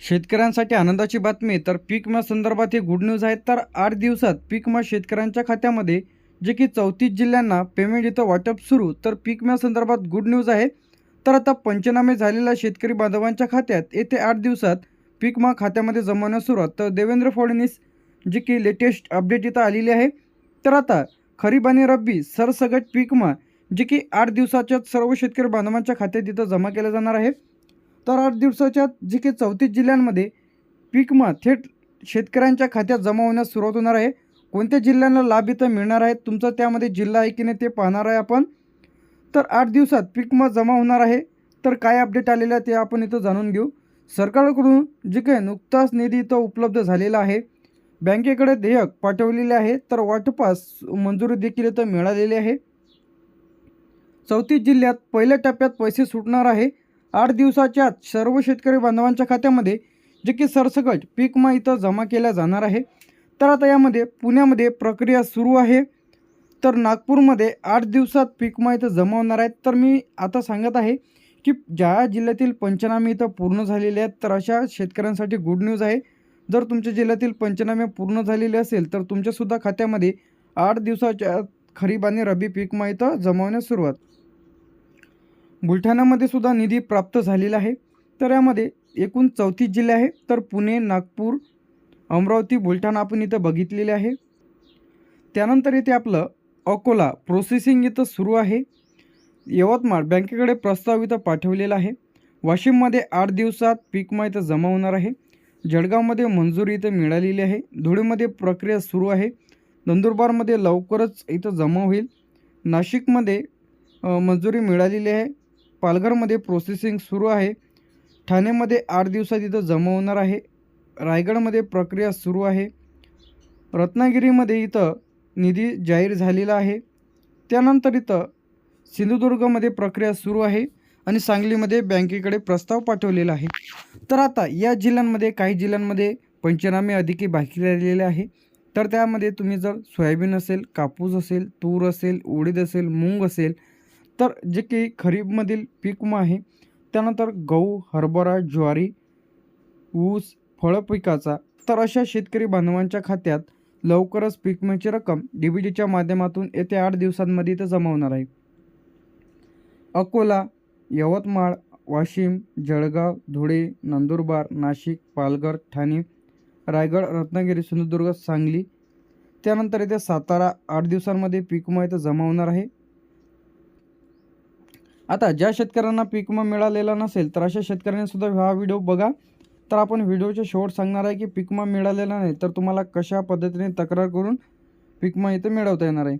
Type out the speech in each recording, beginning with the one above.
शेतकऱ्यांसाठी आनंदाची बातमी. तर पीक विमा संदर्भात हे गुड न्यूज आहे तर आठ दिवसात पीक विमा शेतकऱ्यांच्या खात्यामध्ये जे की चौतीस जिल्ह्यांना पेमेंट इथं वाटप सुरू. तर पीक विमा संदर्भात गुड न्यूज आहे. तर आता पंचनामे झालेल्या शेतकरी बांधवांच्या खात्यात येते आठ दिवसात पीक विमा खात्यामध्ये जमवण्यास सुरुवात. तर देवेंद्र फडणवीस जी की लेटेस्ट अपडेट इथं आलेली आहे. तर आता खरीप आणि रब्बी सरसगट पीक विमा जे की आठ दिवसाच्या सर्व शेतकरी बांधवांच्या खात्यात इथं जमा केला जाणार आहे. तर आठ दिवसाच्या जे काही चौतीस जिल्ह्यांमध्ये पीकमा थेट शेतकऱ्यांच्या खात्यात जमा होण्यास सुरुवात होणार आहे. कोणत्या जिल्ह्यांना लाभ इथं मिळणार आहे तुमचा त्यामध्ये जिल्हा आहे की नाही ते पाहणार आहे आपण. तर आठ दिवसात पीकमा जमा होणार आहे. तर काय अपडेट आलेलं आहे ते आपण इथं जाणून घेऊ. सरकारकडून जे काही नुकताच निधी इथं उपलब्ध झालेला आहे. बँकेकडे देयक पाठवलेले आहे. तर वाटपास मंजुरी देखील इथं मिळालेली आहे. चौतीस जिल्ह्यात पहिल्या टप्प्यात पैसे सुटणार आहे. आठ दिवसाच्या आत सर्व शेतकरी बांधवांच्या खात्यामध्ये जे की सरसकट पीक इथं जमा केल्या जाणार आहे. तर आता यामध्ये पुण्यामध्ये प्रक्रिया सुरू आहे. तर नागपूरमध्ये आठ दिवसात पीक इथं जमा होणार आहेत. तर मी आता सांगत आहे की ज्या जिल्ह्यातील पंचनामे इथं पूर्ण झालेले आहेत. तर अशा शेतकऱ्यांसाठी गुड न्यूज आहे. जर तुमच्या जिल्ह्यातील पंचनामे पूर्ण झालेले असेल तर तुमच्यासुद्धा खात्यामध्ये आठ दिवसाच्या खरीप आणि रब्बी पीक इथं जमावण्यास सुरुवात. बुलढाण्यामध्ये सुद्धा निधी प्राप्त झालेला आहे. तर यामध्ये एकूण चौतीस जिल्हे आहे तर पुणे नागपूर अमरावती बुलढाणा आपण इथं बघितलेले आहे. त्यानंतर इथे आपलं अकोला प्रोसेसिंग इथं सुरू आहे. यवतमाळ बँकेकडे प्रस्ताव इथं पाठवलेला आहे. वाशिममध्ये आठ दिवसात पीकमा इथं जमा होणार आहे. जळगावमध्ये मंजुरी इथं मिळालेली आहे. धुळेमध्ये प्रक्रिया सुरू आहे. नंदुरबारमध्ये लवकरच इथं जमा होईल. नाशिकमध्ये मंजुरी मिळालेली आहे. पालघरमध्ये प्रोसेसिंग सुरू आहे. ठाण्यामध्ये आठ दिवसात इथं जमा होणार आहे. रायगडमध्ये प्रक्रिया सुरू आहे. रत्नागिरीमध्ये इथं निधी जाहीर झालेला आहे. त्यानंतर इथं सिंधुदुर्गमध्ये प्रक्रिया सुरू आहे आणि सांगलीमध्ये बँकेकडे प्रस्ताव पाठवलेला आहे. तर आता या जिल्ह्यांमध्ये काही जिल्ह्यांमध्ये पंचनामे अधिकी बाकी राहिलेले आहे. तर त्यामध्ये तुम्ही जर सोयाबीन असेल कापूस असेल तूर असेल उडीद असेल मूग असेल तर जे काही खरीपमधील पीक विमा आहे त्यानंतर गहू हरभरा ज्वारी ऊस फळ पिकाचा. तर अशा शेतकरी बांधवांच्या खात्यात लवकरच पीक विम्याची रक्कम डी बी डीच्या माध्यमातून येत्या आठ दिवसांमध्ये इथं जमा होणार आहे. अकोला यवतमाळ वाशिम जळगाव धुळे नंदुरबार नाशिक पालघर ठाणे रायगड रत्नागिरी सिंधुदुर्ग सांगली. त्यानंतर इथे सातारा आठ दिवसांमध्ये पीक विमा इथं जमा होणार आहे. आता ज्या शेतकऱ्यांना पीक विमा मिळालेला नसेल तर अशा शेतकऱ्यांनी सुद्धा हा व्हिडिओ बघा. तर आपण व्हिडिओच्या शेवट सांगणार आहे की पीक विमा मिळालेला नाही तर तुम्हाला कशा पद्धतीने तक्रार करून पीक विमा इथं मिळवता येणार आहे?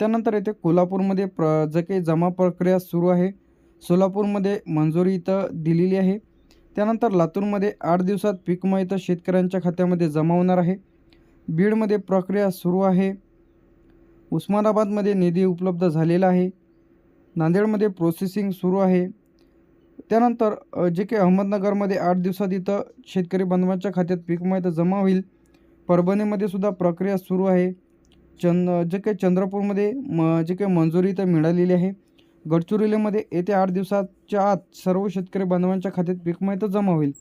त्यानंतर इथे कोल्हापूरमध्ये प्र जे काही जमा प्रक्रिया सुरू आहे सोलापूरमध्ये मंजुरी इथं दिलेली आहे. त्यानंतर लातूरमध्ये आठ दिवसात पीक विमा इथं शेतकऱ्यांच्या खात्यामध्ये जमा होणार आहे. बीडमध्ये प्रक्रिया सुरू आहे. उस्मानाबादमध्ये निधी उपलब्ध झालेला आहे. नांदेडमध्ये प्रोसेसिंग सुरू आहे. त्यानंतर जे काही अहमदनगरमध्ये आठ दिवसात इथं शेतकरी बांधवांच्या खात्यात पीक इथं जमा होईल. परभणीमध्ये सुद्धा प्रक्रिया सुरू आहे. चंद जे काही चंद्रपूरमध्ये म जे काही मंजुरी इथं मिळालेली आहे. गडचिरोलीमध्ये येत्या आठ दिवसाच्या आत सर्व शेतकरी बांधवांच्या खात्यात पीक इथं जमा होईल.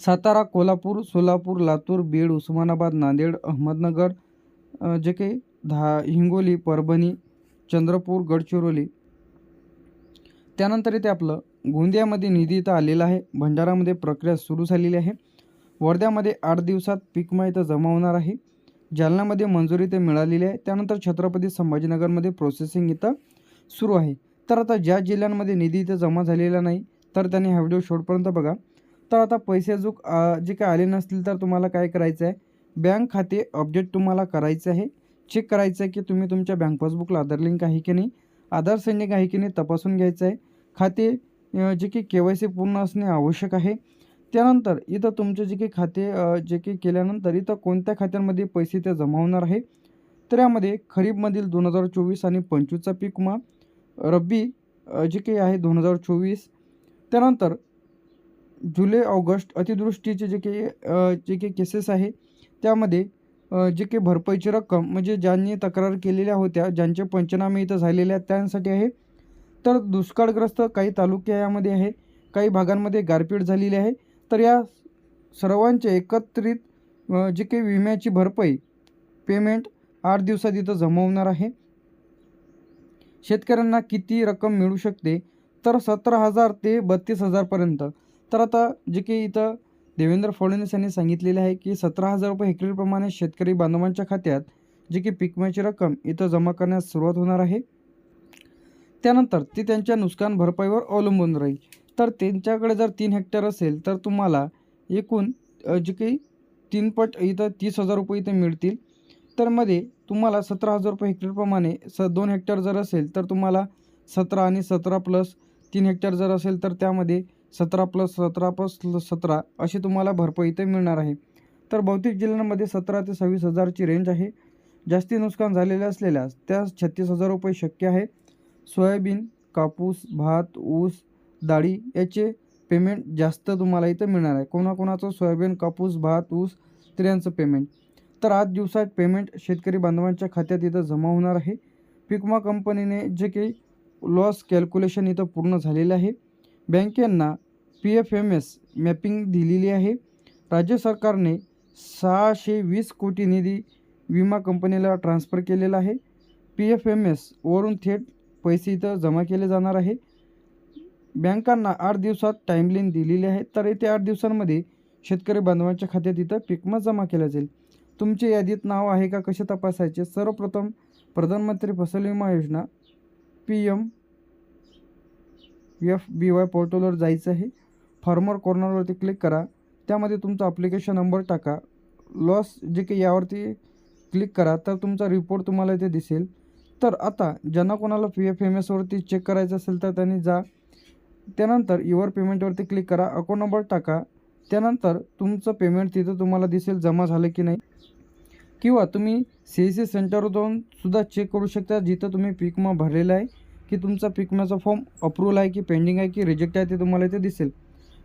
सातारा कोल्हापूर सोलापूर लातूर बीड उस्मानाबाद नांदेड अहमदनगर जे काही धा हिंगोली परभणी चंद्रपूर गडचिरोली. त्यानंतर इथे आपलं गोंदियामध्ये निधी इथं आलेला आहे. भंडारामध्ये प्रक्रिया सुरू झालेली आहे. वर्ध्यामध्ये आठ दिवसात पीकमा इथं जमा होणार आहे. जालन्यामध्ये मंजुरी इथं मिळालेली आहे. त्यानंतर छत्रपती संभाजीनगरमध्ये प्रोसेसिंग इथं सुरू आहे. तर आता ज्या जिल्ह्यांमध्ये निधी इथं जमा झालेला नाही तर त्यांनी हा व्हिडिओ शेवटपर्यंत बघा. तर आता पैसे जो जे काय आले नसतील तर तुम्हाला काय करायचं आहे? बँक खाते अपडेट तुम्हाला करायचं आहे. चेक करायचं आहे की तुम्ही तुमच्या बँक पासबुकला आधार लिंक आहे की नाही? आधार सैनिक आहे की नाही तपासून घ्यायचं आहे खाते जे की के वाय सी पूर्ण असणे आवश्यक आहे. त्यानंतर इथं तुमचे जे काही खाते जे काही केल्यानंतर इथं कोणत्या खात्यांमध्ये पैसे ते जमा होणार आहे? तर यामध्ये खरीपमधील दोन हजार चोवीस आणि पंचवीसचा पीक विमा रब्बी जे काही आहे दोन हजार चोवीस. त्यानंतर जुलै ऑगस्ट अतिवृष्टीचे जे काही जे काही केसेस आहे त्यामध्ये जे काही भरपाईची रक्कम म्हणजे ज्यांनी तक्रार केलेल्या होत्या ज्यांचे पंचनामे इथं झालेले आहेत त्यांसाठी आहे. तर दुष्काळग्रस्त काही तालुके यामध्ये आहे काही भागांमध्ये गारपीट झालेली आहे. तर या सर्वांचे एकत्रित जे काही विम्याची भरपाई पेमेंट आठ दिवसात इथं जमवणार आहे. शेतकऱ्यांना किती रक्कम मिळू शकते? तर सतरा हजार ते बत्तीस हजारपर्यंत तर आता जे काही इथं देवेंद्र फडणवीस यांनी सांगितलेले आहे की सतरा हजार रुपये हेक्टरप्रमाणे शेतकरी बांधवांच्या खात्यात जी की पीक विम्याची रक्कम इथं जमा करण्यास सुरुवात होणार आहे. त्यानंतर ती त्यांच्या नुकसान भरपाईवर अवलंबून राहील. तर त्यांच्याकडे जर तीन हेक्टर असेल तर तुम्हाला एकूण जे काही तीन पट इथं तीस हजार रुपये इथं मिळतील. तर मध्ये तुम्हाला सतरा हजार रुपये हेक्टरप्रमाणे स दोन हेक्टर जर असेल तर तुम्हाला सतरा आणि सतरा प्लस तीन हेक्टर जर असेल तर त्यामध्ये सतरा प्लस सतरा प्लस सतरा अशी तुम्हाला भरपाई इथे मिळणार आहे. तर बहुतेक जिल्ह्यांमध्ये सतरा ते सव्वीस हजारची रेंज आहे. जास्ती नुकसान झालेले असलेल्यास त्या छत्तीस हजार रुपये शक्य आहे. सोयाबीन कापूस भात ऊस डाळी याचे पेमेंट जास्त तुम्हाला इथं मिळणार आहे. कोणाकोणाचं सोयाबीन कापूस भात ऊस तर यांचं पेमेंट तर आज दिवसात पेमेंट शेतकरी बांधवांच्या खात्यात इथं जमा होणार आहे. पिकमा कंपनीने जे काही लॉस कॅल्क्युलेशन इथं पूर्ण झालेलं आहे. बँकांना P F M S mapping दिलेली आहे. राज्य सरकारने सहाशे वीस कोटी निधी विमा कंपनीला ट्रान्स्फर केलेला आहे. पी एफ एम एसवरून थेट पैसे इथं जमा केले जाणार आहे. बँकांना आठ दिवसात टाईमलाईन दिलेली आहे तर येथे आठ दिवसांमध्ये शेतकरी बांधवांच्या खात्यात इथं पिकमा जमा केला जाईल. तुमचे यादीत नाव आहे का कसे तपासायचे? सर्वप्रथम प्रधानमंत्री फसल विमा योजना P M F B Y पोर्टलवर जायचं आहे. फार्मर कॉर्नरवरती क्लिक करा. त्यामध्ये तुमचा अप्लिकेशन नंबर टाका. लॉस जे काही यावरती क्लिक करा तर तुमचा रिपोर्ट तुम्हाला इथे दिसेल. तर आता ज्यांना कोणाला पी एफ एम एसवरती चेक करायचं असेल तर त्यांनी जा. त्यानंतर युवर पेमेंटवरती क्लिक करा. अकाउंट नंबर टाका. त्यानंतर तुमचं पेमेंट तिथं तुम्हाला दिसेल जमा झालं की नाही. किंवा तुम्ही सी एस सी सेंटरवर जाऊन सुद्धा चेक करू शकता जिथं तुम्ही पीक विमा भरलेला आहे. की तुमचा पीक विम्याचा फॉर्म अप्रूव्हल आहे की पेंडिंग आहे की रिजेक्ट आहे ते तुम्हाला इथे दिसेल.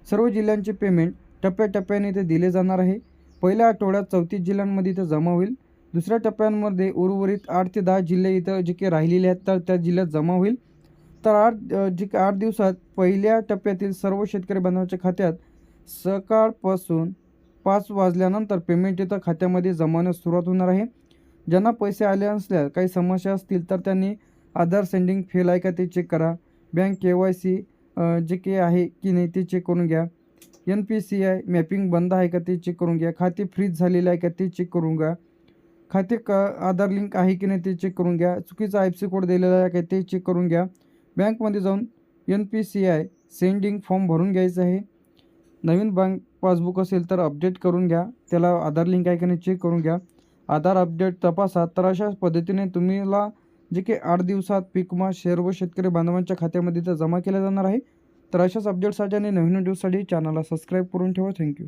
सर्व जिल्ह्यांचे पेमेंट टप्प्याटप्प्याने इथे दिले जाणार आहे. पहिल्या आठवड्यात चौतीस जिल्ह्यांमध्ये इथं जमा होईल. दुसऱ्या टप्प्यांमध्ये उर्वरित आठ ते दहा जिल्हे इथं जे काही राहिलेले आहेत तर त्या जिल्ह्यात जमा होईल. तर आठ जे काही आठ दिवसात पहिल्या टप्प्यातील सर्व शेतकरी बांधवांच्या खात्यात सकाळपासून पाच वाजल्यानंतर पेमेंट इथं खात्यामध्ये जमावण्यास सुरुवात होणार आहे. ज्यांना पैसे आले असल्या काही समस्या असतील तर त्यांनी आधार सेंडिंग फेल आहे का ते चेक करा. बँक के वाय सी जे काही आहे की नाही ते चेक करून घ्या. N P C I mapping बंद आहे का ते चेक करून घ्या. खाते फ्रीज झालेलं आहे का ते चेक करून घ्या. खाते क आधार लिंक आहे की नाही ते चेक करून घ्या. चुकीचा आय एफ सी कोड दिलेला आहे का ते चेक करून घ्या. बँकमध्ये जाऊन N P C I sending form भरून घ्यायचं आहे. नवीन बँक पासबुक असेल तर अपडेट करून घ्या. त्याला आधार लिंक आहे की नाही चेक करून घ्या. आधार अपडेट तपासा. तर अशा पद्धतीने तुम्हाला जे की आठ दिवसात पीकमा सर्व शेतकरी बांधवांच्या खात्यामध्ये इथं जमा केला जाणार आहे. तर अशाच अपडेटसाठी आणि नवीन व्हिडिओसाठी चॅनलला सबस्क्राईब करून ठेवा. थँक्यू